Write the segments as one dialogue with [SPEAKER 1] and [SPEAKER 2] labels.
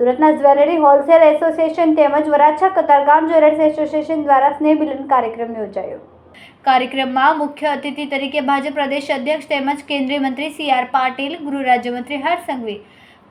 [SPEAKER 1] સુરતના jewellery wholesale association તેમજ Varachha Katargam jewellers association દ્વારા સ્નેહ મિલન કાર્યક્રમ યોજાયો. કાર્યક્રમમાં મુખ્ય અતિથિ તરીકે ભાજપ પ્રદેશ અધ્યક્ષ તેમજ કેન્દ્રીય મંત્રી સી આર પાટીલ, ગૃહ રાજ્યમંત્રી હર્ષ સંઘવી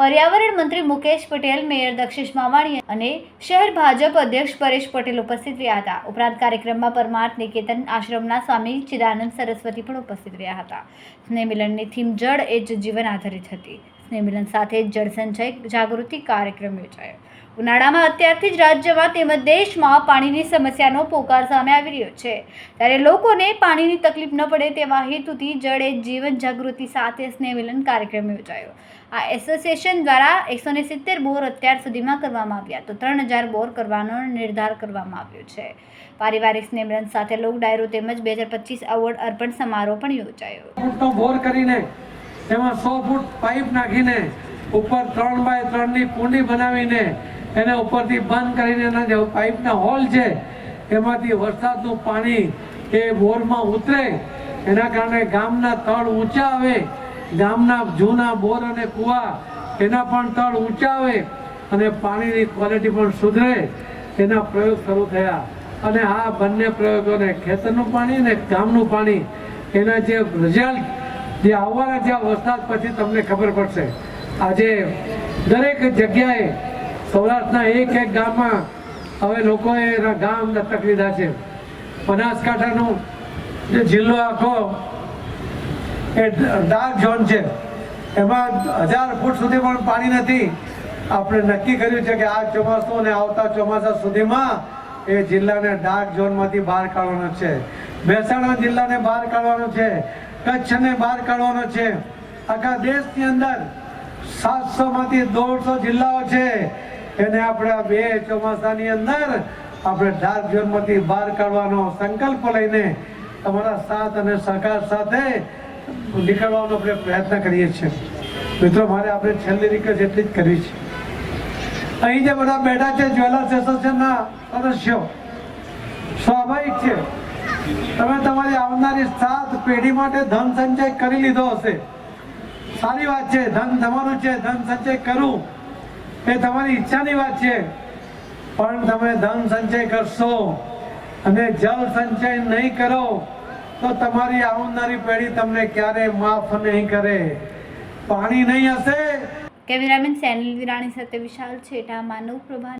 [SPEAKER 1] પર્યાવરણ મંત્રી મુકેશ પટેલ, મેયર દક્ષિશ માવાણી અને શહેર ભાજપ અધ્યક્ષ પરેશ પટેલ ઉપસ્થિત રહ્યા હતા. ઉપરાંત કાર્યક્રમમાં પરમાર્થ નિકેતન આશ્રમના સ્વામી ચિદાનંદ સરસ્વતી પણ ઉપસ્થિત રહ્યા હતા. સ્નેહ મિલનની થીમ જળ એ જ જીવન આધારિત હતી. સ્નેહ સાથે જળસંચય જાગૃતિ કાર્યક્રમ યોજાયો. ઉનાળામાં અત્યારથી જ રાજ્યમાં તેમજ દેશમાં પાણીની સમસ્યાનો પોકાર સામે આવી રહ્યો છે. ત્યારે લોકોને પાણીની તકલીફ ન પડે તેવા હેતુથી જળ એ જીવન જાગૃતિ સાથે સ્નેહમિલન કાર્યક્રમ યોજાયો. આ એસોસિએશન દ્વારા એકસો ને સિત્તેર બોર અત્યાર સુધીમાં કરવામાં આવ્યા તો ત્રણ હજાર બોર કરવાનો નિર્ધાર કરવામાં આવ્યો છે. પારિવારિક સ્નેહમિલન સાથે લોક ડાયરો તેમજ બે હજાર પચીસ એવોર્ડ અર્પણ સમારોહ પણ યોજાયો.
[SPEAKER 2] બોર કરીને એમાં સો ફૂટ પાઇપ નાખીને ઉપર ત્રણ બાય ત્રણની કુંડી બનાવીને એને ઉપરથી બંધ કરીને એના જે પાઇપના હોલ છે, એમાંથી વરસાદનું પાણી એ બોરમાં ઉતરે. એના કારણે ગામના તળ ઊંચા આવે, ગામના જૂના બોર અને કૂવા એના પણ તળ ઊંચા આવે અને પાણીની ક્વોલિટી પણ સુધરે. એના પ્રયોગ શરૂ થયા. અને આ બંને પ્રયોગોને ખેતરનું પાણી અને ગામનું પાણી એના જે રિઝલ્ટ જે આવવાના છે આ વરસાદ પછી તમને ખબર પડશે. આજે દરેક જગ્યાએ સૌરાષ્ટ્રના એક એક ગામમાં હવે લોકોએ એના ગામ દત્તક લીધા છે. બનાસકાંઠાનો જે જિલ્લો આખો એ ડાર્ક ઝોન છે. એમાં હજાર ફૂટ સુધી પણ પાણી નથી. આપણે નક્કી કર્યું છે કે આ ચોમાસું અને આવતા ચોમાસા સુધીમાં એ જિલ્લાને ડાર્ક ઝોનમાંથી બહાર કાઢવાનો છે. મહેસાણા જિલ્લાને બહાર કાઢવાનો છે. કચ્છને બહાર કાઢવાનો છે. આખા દેશની અંદર સાતસો માંથી દોઢસો જિલ્લાઓ છે. એને આપણે આ બે ચોમાસાની અંદર આપણે ડાર્ક ઝોનમાંથી બહાર કાઢવાનો સંકલ્પ લઈને તમારા સાથ અને સહકાર સાથે નીકળવાનો આપણે પ્રયત્ન કરીએ છીએ. મિત્રો, મારે આપણે છેલ્લી રિક્વેસ્ટ એટલી જ કરવી છે. અહીં જે બધા બેઠા છે જ્વેલર્સ એસોસિએશનના સદસ્યો, સ્વાભાવિક છે તમે તમારી આવનારી સાત પેઢી માટે ધન સંચય કરી લીધો હશે. સારી વાત છે, ધન તમારું છે, ધન સંચય કરવું એ તમારી ઈચ્છાની વાત છે. પણ તમે ધન સંચય કરશો અને જલ સંચય નહીં કરો, તો તમારી આવનારી પેઢી તમને ક્યારે માફ નહીં કરે. પાણી નહીં હશે.
[SPEAKER 1] કેમેરામેન સેનલ વિરાણી સાથે વિશાલ છેટા, માનવ પ્રભા